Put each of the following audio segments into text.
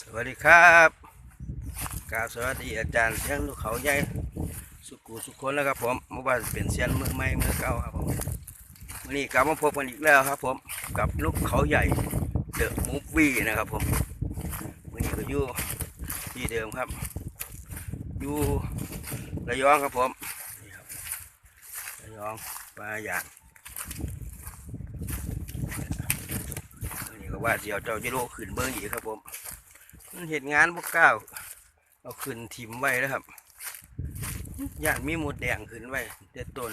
สวัสดีครับกราบสวัสดีอาจารย์เสียงลูกเขาใหญ่สุกูสุคนแล้วครับผมเมื่อวานเป็นเสียนมือใหม่มือเก่าครับผมวันนี้กลับมาพบกันอีกแล้วครับ ผมกับลูกเขาใหญ่เดอะมูฟวี่นะครับผมวันนี้ก็อยู่ที่เดิมครับอยู่ระยองครับผมนี่ครับระยองปลาอย่างวันนี้ก็ว่าเสียวเจ้าจิโร่ขึ้นเบิ้งอีกครับผม มันเห็นงานพวกก้าวเอาขึ้นทิ่มไว้แล้วครับย่านมีหมดแดงขึ้นไว้เด็ดต้น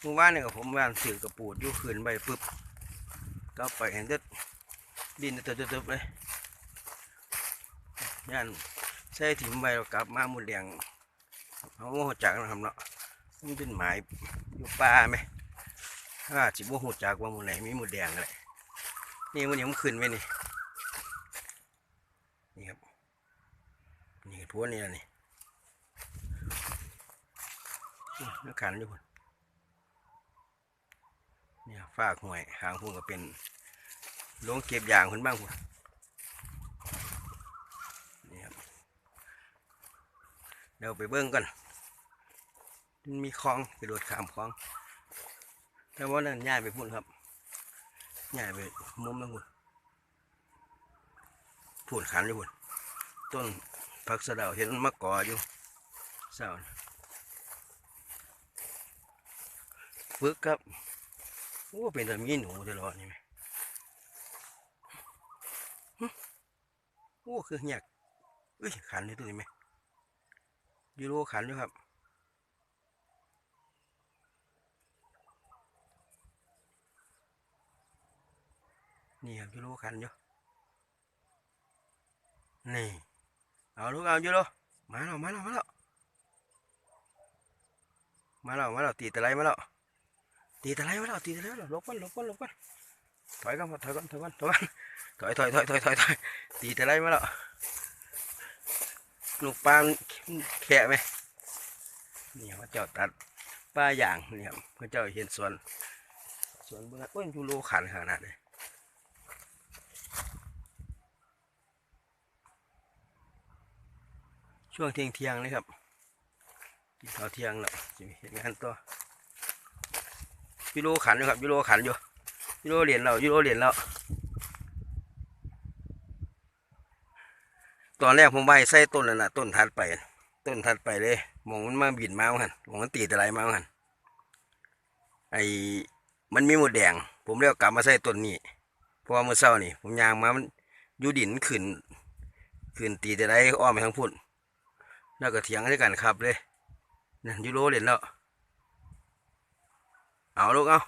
เมื่อวานเนี่ยกับผมวานสื่อกระปูดยู่ขึ้นไว้ปึ๊บก็ไปเห็นเด็ดดินเติบๆเลยย่านใส่ทิมไว้แล้วกลับมาหมดแดงเขาโมโหจักนะครับเนาะมันเป็นหมายอยู่ป่าไหมถ้าจิบโมโหจักว่าหมูไหนมีหมดแดงอะไรนี่มันยังขึ้นไว้นี่ นี่ครับ นี่พวกนี้นี่นักขันอยู่คนเนี่ยฝากห่วยหางพุ่งก็เป็นลงเก็บยางคนบ้างคนนี่ครับเดี๋ยวไปเบิ้งกันมันมีคลองไปโดดขามคลอง แต่ว่านั่นย่ายไปพุ่นครับย่ายไปมุมนั่นพุ่น พูนขันอยู่พุ่นต้นผักสะเดาเห็นมันมะกออยู่เศร้าปึกครับโอ้เป็นแต่มีหนูตลอดนี่ไหมโอ้คือเหียกเอ้ยขันนี่ตัวนี้ไหมยูโรขันอยู่ครับนี่ครับยูโรขันอยู่ นี่ เอาลูกเอาอยู่ลูกมาแล้วมาแล้วมาแล้วมาแล้วมาแล้วตีตะไลมาแล้วตีตะไลมาแล้วตีตะไลมาแล้วลบกันลบกันลบกันถอยกันถอยกันถอยกันถอยกันถอยถอยถอยถอยถอยถอยตีตะไลมาแล้วลูกปลาแขะไหมนี่เขาเจ้าตัดปลาอย่างนี่ครับเขาเจ้าเห็นสวนสวนเบื้องโอ้ยยูโรขันขนาดเลย ช่วงเที่ยงเที่ยงๆเลยครับกินข้าวเที่ยงแล้วจะมีเหตุงานตัวยูโรขันอยู่ครับยูโรขันอยู่ยูโรเหรียญเรายูโรเหรียญเราตอนแรกผมใบใส่ต้นแล้วนะต้นทัดไป ต้นทัดไปเลยมองมันมาบินมาหันมองมันตีอะไรมาหันไอ้มันมีหมดแดง ผมเรียกกลับมาใส่ต้นนี้เพราะว่าเมื่อเช้านี่ ผมยางมามันยูดินขึ้นขึ้นตีแต่ไรอ้อมไปทั้งพุ่น แล้วก็เถียงด้วยกันครับเลยนั่นยูโรเล่นแล้วเอาลูกเอา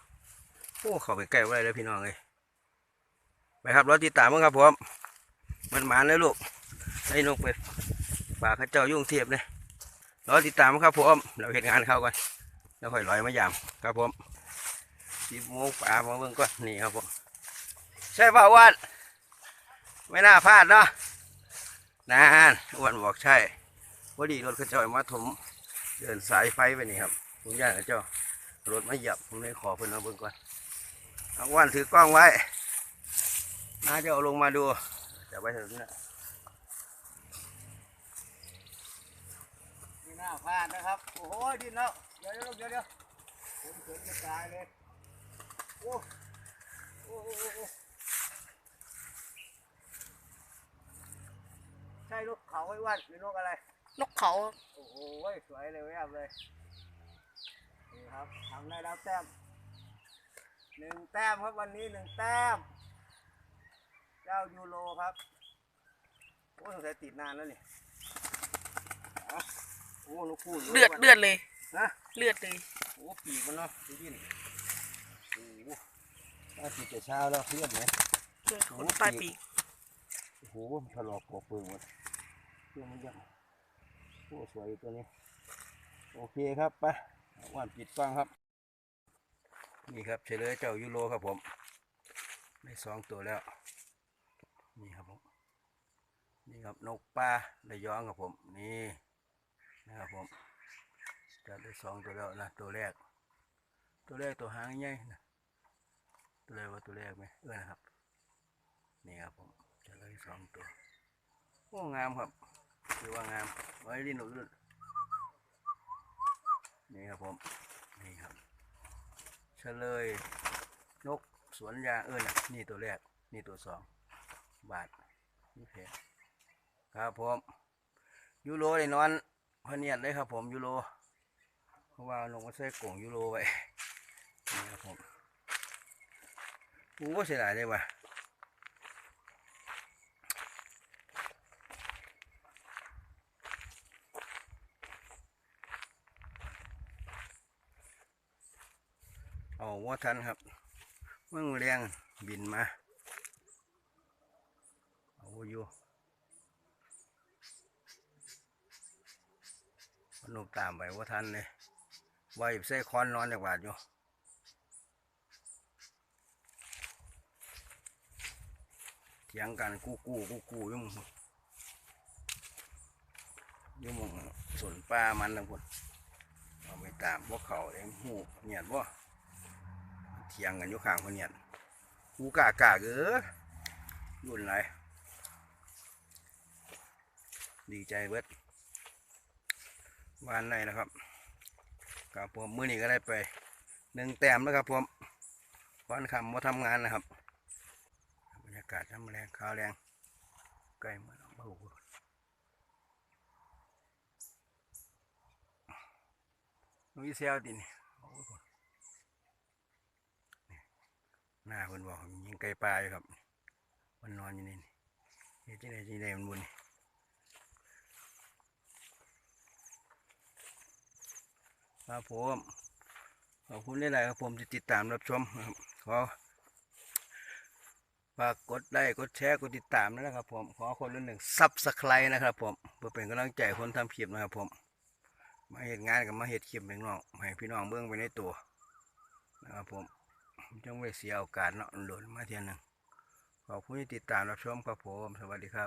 โอ้เข้าไปใกล้ไว้เลยพี่น้องเลยไปครับรอติดตามมั้งครับผมมันหมานเลยลูกไอ้นกไปป่ากข้าเจ้ายุ่งเทียบเลยรอติดตามมั้งครับผมเราเห็นงานเข้ากันแล้วค่อยลอยมายามครับผมสิบโมงป่ามาเบิ่งก่อนนี่ครับผมใช่ป่าวอ้วันไม่น่าพลาดเนาะนานอ้วนบอกใช่ พอดีรถเขาจ้ามาถมเดินสายไฟไปนี่ครับผมอยากให้เจ้ารถมาหยียบผมเลยขอเพิ่นเอาเบิ่งก่อนเอาวันถือกล้องไว้น่าจะเอาลงมาดูจะไปถึงนะนี่หน้าพลาดนะครับ โอ้โหดินแล้ว เดี๋ยวเดี๋ยวเดี๋ยวเดี๋ยวผมเกิดจะตายเลยโอ้โอ้โอ้โอ้ใช่นกเขาไว้วันหรือนกอะไร นกเขา โอ้โหสวยเลยแวบเลยนี่ครับทำได้แล้วแต้มหนึ่งแต้มครับวันนี้หนึ่งแต้ม เจ้ายูโรครับโอ้สงสัยติดนานแล้วนี่อะโอ้ลูกคู่เลือดเลือดเลย นะ เลือดเลย โอ้ปีกมันเนาะดูดินโอ้โหน่าติดแต่เช้าแล้วเลือดไหม เลือดขนปลายปีก โอ้โหมันถลอกปอกเปลือกหมดเรื่องมันยังโอ้สวยตัวนี้ โอเคครับไปว่านปิดฟังครับ นี่ครับเฉลยเจ้ายูโรครับผมได้สองตัวแล้ว นี่ครับผม นี่ครับนกป่าระยองครับผม นี่นะครับผมจับได้สองตัวแล้วนะตัวแรก ตัวแรกตัวหางใหญ่นะตัวแรกว่าตัวแรกไหมเออนะครับ นี่ครับผมเฉลยสองตัวโอ้งามครับ ถือว่างามไว้ลิ้นหนุนนี่ครับผมนี่ครับเฉลยนกสวนยางเอิญนี่ตัวแรก นี่ตัวสองบาทนี่เพครับผมยูโรได้นอนพเนียดเลยครับผมยูโรเพราะว่าลงมาใส่กล่องยูโรไว้นี่ครับผมโอ้เสียดายเลยว่ะ ว่าทันครับเมื่อเรียงบินมาเอาอยู่พนกตามไปว่าทันเลยไว้ใส่คอนนอนจากบาดอยู่เถียงกันกู้กู้กู้กู้ยุ่งยุ่งสวนป่ามันทั้งหมดเอาไปตามพวกเขาเองหูเนียดว่า เถียงกันอยู่ข้างคนเนียดกูกากาเก้อรุ่นไรดีใจเบิดวานในนะครับครับผมมื้อนี้ก็ได้ไปหนึ่งแต้มแล้วครับผมวันคำว่าทำงานนะครับบรรยากาศน้ำแรงข้าวแรงใกล้มาแล้วโอ้โหนุ้ยเซลตินี่โอ้โหนี่ หน้าคนบอกยิงไก่ปลาอยู่ครับ มันนอนอยู่นี่นี่เฮ็ดจังไดจังไดมันบุญนี่ครับผมขอบคุณหลายๆครับผมที่ติดตามรับชมครับขอฝากกดไลค์กดแชร์กดติดตามนะครับ ผมขอคนละหนึ่งซับสไครต์นะครับ ผมเพื่อเป็นกำลังใจคนทำคลิปนะครับ ผม มาเหตุงานกับมาเหตุคลิปเป็นน้องให้พี่น้องเบื้องไปในตัวนะครับผม จังไว้เสียโอกาสเนาะหล่นมาเทียนหนึ่งขอบคุณที่ติดตามรับชมครับผม สวัสดีครับ